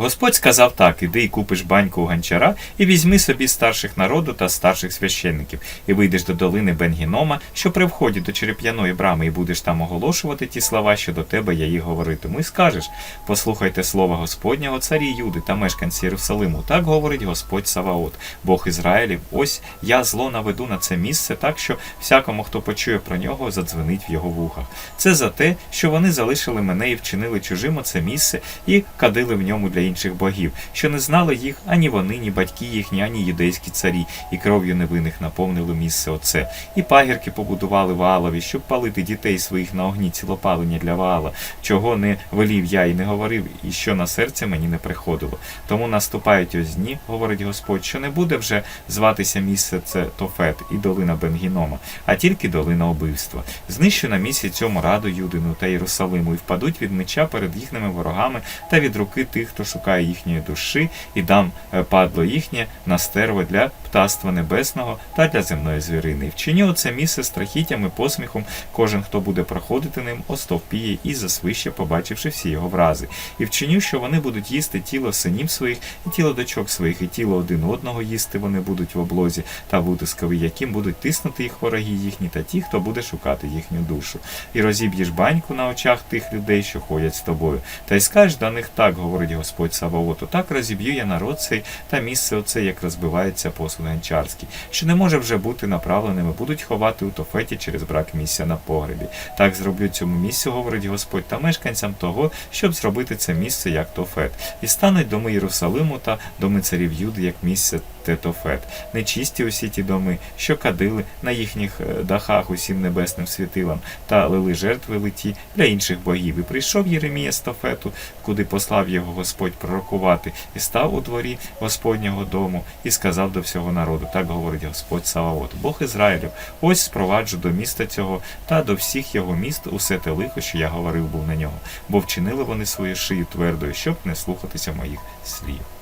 Господь сказав так: іди і купиш баньку у гончара, і візьми собі старших народу та старших священників, і вийдеш до долини Бенгінома, що при вході до череп'яної брами, і будеш там оголошувати ті слова, що до тебе я їх говоритиму. І скажеш: послухайте слова Господнього, царі Юди та мешканці Єрусалиму. Так говорить Господь Саваот, Бог Ізраїлів. Ось я зло наведу на це місце, так що всякому, хто почує про нього, задзвенить в його вухах. Це за те, що вони залишили мене і вчинили чужим оце місце, і кадили в ньому для інших богів, що не знали їх ані вони, ні батьки їхні, ані юдейські царі, і кров'ю невинних наповнили місце оце. І пагірки побудували Ваалові, щоб палити дітей своїх на огні цілопалення для Ваала, чого не велів я і не говорив, і що на серце мені не приходило. Тому наступають ось дні, говорить Господь, що не буде вже зватися місце це Тофет і долина Бенгінома, а тільки долина убивства. Знищу на місці цьому раду Юдину та Єрусалиму і впадуть від меча перед їхніми ворогами та від руки тих, хто шукає їхньої душі, і дам е, падло їхнє на стерво для птаства небесного та для земної звірини. І вчиню оце місце страхіттям і посміхом. Кожен, хто буде проходити ним, остовпіє і засвище, побачивши всі його врази. І вчиню, що вони будуть їсти тіло синів своїх і тіло дочок своїх, і тіло один одного їсти вони будуть в облозі та в утискові, яким будуть тиснути їх вороги їхні та ті, хто буде шукати їхню душу. І розіб'єш баньку на очах тих людей, що ходять з тобою. Та й скажеш до них так, говорить Господь Саваоту, так розіб'ю я народ цей та місце оце, як розбивається посуд гончарський, що не може вже бути направленими, будуть ховати у тофеті через брак місця на погребі. Так зроблю цьому місцю, говорить Господь, та мешканцям того, щоб зробити це місце як тофет. І стануть доми Єрусалиму та доми царів Юди, як місце те тофет. Нечисті усі ті доми, що кадили на їхніх е, дахах усім небесним світилам, та лили жертви литі для інших богів. І прийшов Єремія з тофету, куди послав його Господь пророкувати, і став у дворі Господнього дому, і сказав до всього народу, так говорить Господь Саваот, Бог Ізраїлів, ось спроваджу до міста цього та до всіх його міст усе те лихо, що я говорив був на нього, бо вчинили вони свою шию твердою, щоб не слухатися моїх слів.